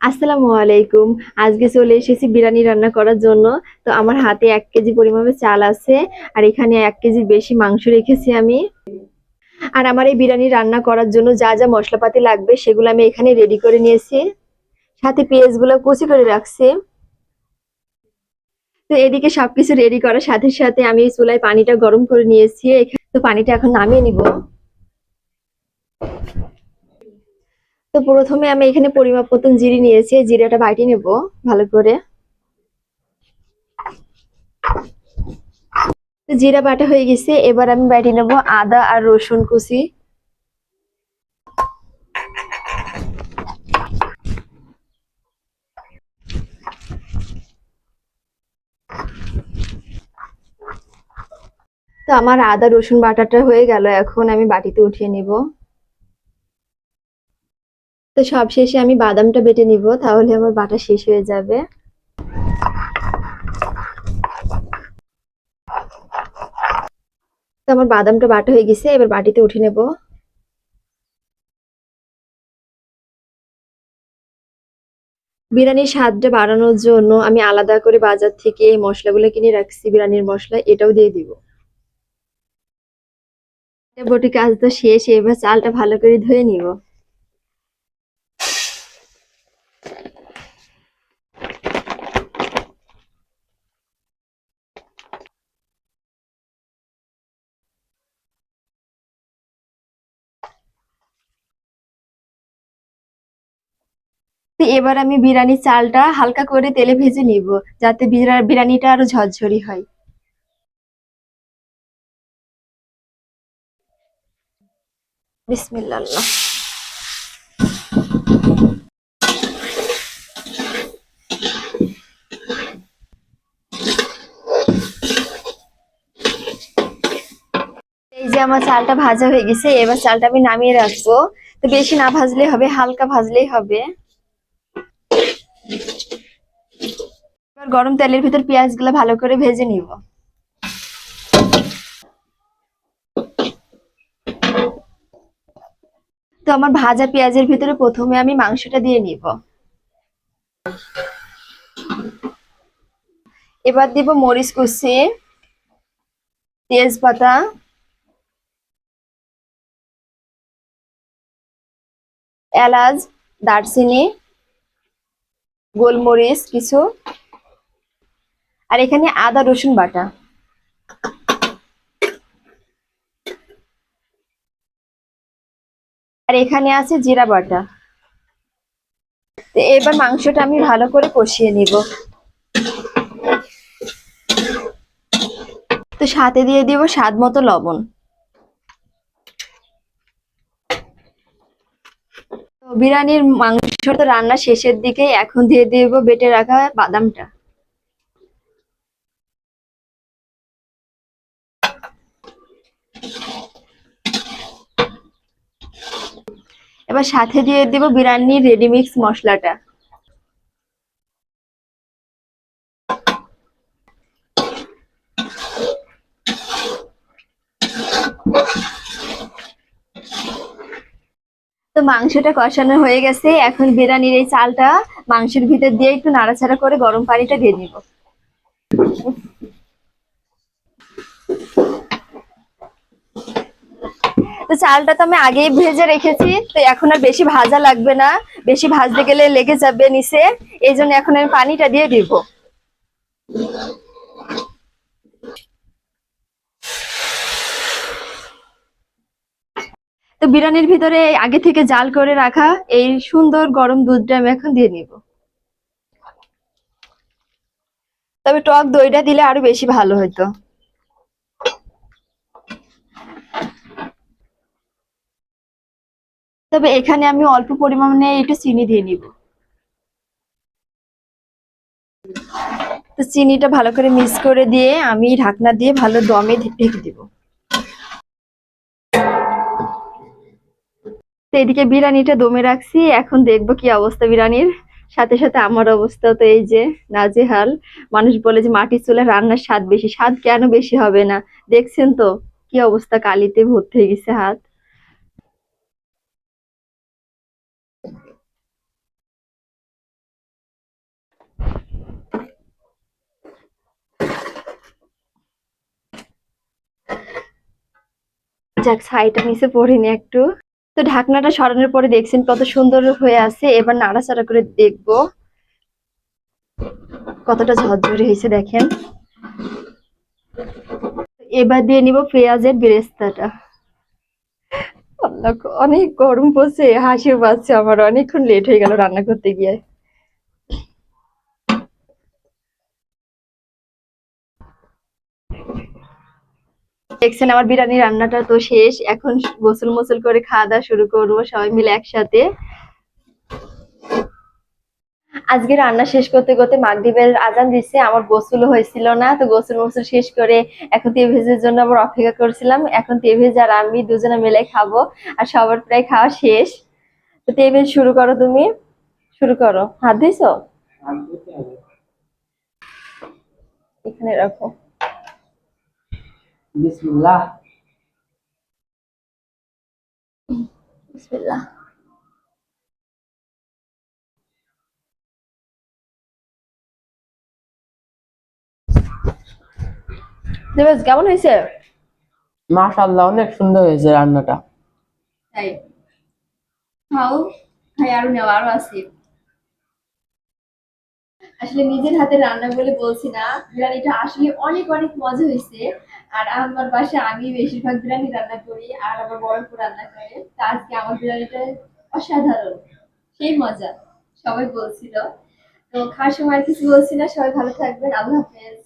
আসসালামু আলাইকুম। আজকে চলে এসেছি বিরিয়ানি রান্না করার জন্য। তো আমার হাতে এক কেজি পরিমাণে চাল আছে আর এখানে এক কেজি বেশি মাংস রেখেছি আমি। আর আমার এই বিরিয়ানি রান্না করার জন্য যা যা মশলাপাতি লাগবে সেগুলো আমি এখানে রেডি করে নিয়েছি। সাথে পেঁয়াজগুলো কুচি করে রাখছি। তো এদিকে সবকিছু রেডি করার সাথে সাথে আমি চুলায় পানিটা গরম করে নিয়েছি। তো পানিটা এখন নামিয়ে নিব। তো প্রথমে আমি এখানে পরিমাপ মতন জিরে নিয়েছি জিরাটা বাইটে নেব ভালো করে। তো জিরা বাটা হয়ে গেছে, এবার আমি বাইটে নেব আদা আর রসুন কুচি। তো আমার আদা রসুন বাটাটা হয়ে গেল, এখন আমি বাটিতে উঠিয়ে নিব। তো সব শেষে আমি বাদামটা বেটে নিব, তাহলে আমার বাটা শেষ হয়ে যাবে। তো আমার বাদামটা বাটা হয়ে গেছে, এবার বাটিতে উঠে নেব। বিরিয়ানির স্বাদটা বাড়ানোর জন্য আমি আলাদা করে বাজার থেকে এই মশলাগুলো কিনে রাখছি, বিরিয়ানির মশলা, এটাও দিয়ে দিব। বটি কাজ তো শেষ, এবার চালটা ভালো করে ধুয়ে নিব। তো এবার আমি বিরিয়ানির চালটা হালকা করে তেলে ভেজে নিব, যাতে বিরা- বিরিয়ানিটা আরও ঝরঝরি হয়। এই যে আমার চালটা ভাজা হয়ে গেছে, এবার চালটা আমি নামিয়ে রাখব। তো বেশি না ভাজলেই হবে, হালকা ভাজলেই হবে। এবার গরম তেলের ভিতর পেঁয়াজগুলো ভালো করে ভেজে নিব। তো আমার ভাজা পেঁয়াজের ভিতরে প্রথমে আমি মাংসটা দিয়ে নিব। এবার দিব মরিচ কুচি, তেজপাতা, এলাচ, দারচিনি, গোলমরিচ কিছু আর এখানে আদা, রসুন বাটা। আর এখানে আছে জিরা বাটা। তো এবার মাংসটা আমি ভালো করে কষিয়ে নিব। তো সাথে দিয়ে দিব স্বাদ মতো লবণ। তো বিরিয়ানির মাংসটা রান্না শেষের দিকে এখন দিয়ে দিব বেটে রাখা বাদামটা। এবার সাথে দিয়ে দিব বিরিয়ানির রেডিমিক্স মশলাটা। তো মাংসটা কষানো হয়ে গেছে, এখন বিরিয়ানির এই চালটা মাংসের ভিতর দিয়ে একটু নাড়াচাড়া করে গরম পানিটা দিয়ে দিব। তো চালটা তো আমি আগেই ভেজে রেখেছি, তো এখন আর বেশি ভাজা লাগবে না। বেশি ভাজতে গেলে লেগে যাবে নিচে, এই জন্য এখন আমি পানিটা দিয়ে দিব। তো বিরিয়ানির ভিতরে আগে থেকে জাল করে রাখা, এই সুন্দর গরম দুধটা আমি এখন দিয়ে নিব। তবে টক দইটা দিলে আরও বেশি ভালো হতো তবে এখানে আমি অল্প পরিমাণে একটু চিনি দিয়ে নিব। তো চিনিটা ভালো করে মিক্স করে দিয়ে আমি ঢাকনা দিয়ে ভালো দমে ঢেকে দিব। তো এদিকে বিরিয়ানিটা দমে রাখছি, এখন দেখব কি অবস্থা বিরিয়ানির। সাথে সাথে আমার অবস্থা তো এই যে নাজেহাল। মানুষ বলে যে মাটির চুলা রান্নার স্বাদ বেশি, স্বাদ কেন বেশি হবে না? দেখছেন তো কি অবস্থা, কালিতে ভর্তি হয়ে গেছে হাত। যাক, ছাইটা নিচে পড়িনি একটু। তো ঢাকনাটা সরানোর পরে দেখছেন কত সুন্দর হয়ে আছে। এবার নাড়াচাড়া করে দেখব। কতটা ঝরঝরে হয়েছে দেখেন। এবার দিয়ে নিব পেঁয়াজের বেরেস্তাটা। অনেক গরম পড়ছে, হাসিও পাচ্ছে আমার, অনেকক্ষণ লেট হয়ে গেল রান্না করতে গিয়ে। দেখছেন আমার বিরিয়ানি রান্নাটা তো শেষ। এখন গোসল মোসল করে খাওয়া দাওয়া শুরু করব, সবাই মিলে একসাথে। আজকে রান্না শেষ করতে করতে মাগরিবের আজান দিচ্ছে আমার গোসল হয়েছিল না, তো গোসল মোসল শেষ করে এখন তেভেজের জন্য আবার অপেক্ষা করছিলাম। এখন তেভেজ আর আমি দুজনে মিলে খাব, আর সবার প্রায় খাওয়া শেষ। তো তেভেজ শুরু করো তুমি। শুরু করো। হাত ধুইছো? এখানে রাখো। বিসমিল্লাহ। বিসমিল্লাহ। তেভেজ কেমন হয়েছে? মাশাআল্লাহ অনেক সুন্দর হয়েছে রান্নাটা। তাই? খাও। খাই আরও নেওয়া আরও আছে। আসলে নিজের হাতে রান্না বলে বলছি না। বিরিয়ানিটা আসলে অনেক অনেক মজা হয়েছে। আর আমার বাসায় আমি বেশিরভাগ বিরিয়ানি রান্না করি, আর আমার বড় রান্না করে। তা আজকে আমার বিরিয়ানিটা অসাধারণ, সেই মজা, সবাই বলছিল। তো খাওয়ার সময় কিছু বলছি না, সবাই ভালো থাকবেন, আল্লাহ হাফেজ।